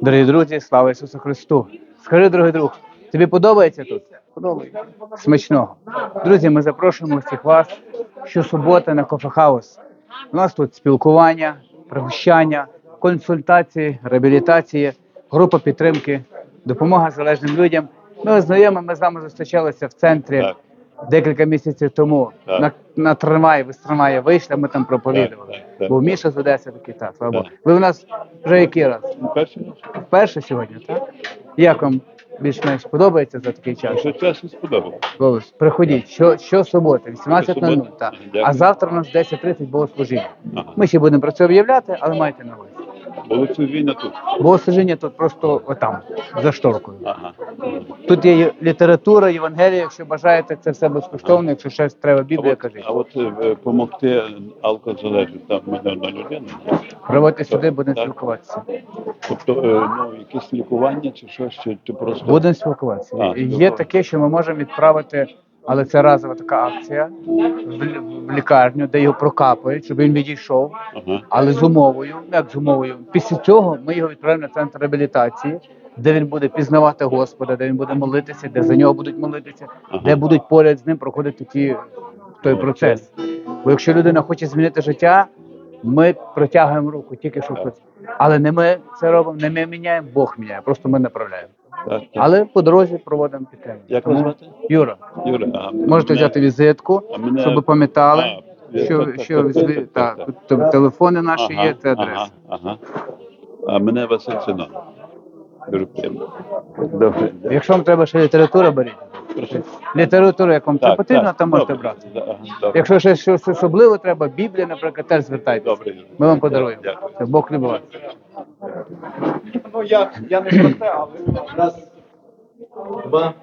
Дорогі друзі, слава Ісусу Христу! Скажи, дорогий друг, тобі подобається тут? Подобається. Смачного. Друзі, ми запрошуємо всіх вас щосуботи на Кофе Хаус. У нас тут спілкування, пригощання, консультації, реабілітації, група підтримки, допомога залежним людям. Ми знайомі, ми з вами зустрічалися в центрі. Декілька місяців тому. Так. На, на трамваї, ви з трамвая вийшли, ми там проповідували. Так, так, так. Бо Міша з Одеси такий, так, слава. Богу. Ви у нас вже який раз? Перший раз. Вперше сьогодні, так? Як вам більш-менш подобається за такий час? Що часу сподобалося. Голос, приходіть, що, що суботи, 18.00, Щосуботи? так. Дякую. А завтра у нас 10.30 богослужіння. Ага. Ми ще будемо про це об'являти, але майте на увазі. Богослужіння тут. Богослужіння тут просто отам, за шторкою. Ага. Тут є література, Євангелія, якщо бажаєте, це все безкоштовно, якщо щось треба, Біблія, кажіть. а от е, помогти алкозалежним, там мільйонна людина. Приводьте сюди, будемо Так. спілкуватися. Тобто, е, ну, якесь лікування чи щось, чи, чи просто. Будемо спілкуватися. А, Є спілкуватися. таке, що ми можемо відправити, але це разова така акція в, в лікарню, де його прокапають, щоб він відійшов, але з умовою, як з умовою. Після цього ми його відправимо на центр реабілітації, де він буде пізнавати Господа, де він буде молитися, де за нього будуть молитися, де будуть поряд з ним проходити ті, той процес. Бо якщо людина хоче змінити життя, ми протягуємо руку, тільки що хоче. Але не ми це робимо, не ми міняємо, Бог міняє, просто ми направляємо. Так, так. Але по дорозі проводимо підтримку. Як Тому, вас звати? Юра, Юра, а можете мене- взяти візитку, а мене- щоб пам'ятали, А, що, так, що так, зві- так, так, так, телефони наші Ага, є, це адреса. Ага, ага. А мене Василь Синон. Дуже приємно. Добре. Якщо вам треба ще література, беріть. Прошу. Літературу, як вам це потрібно, то можете добре. брати. Да, ага, добре. Якщо ще щось особливе треба, Біблія, наприклад, теж звертайтеся. Добре, Ми вам подаруємо. Дякую. Бог любить вас. Ну, я, я не про те, але раз, два,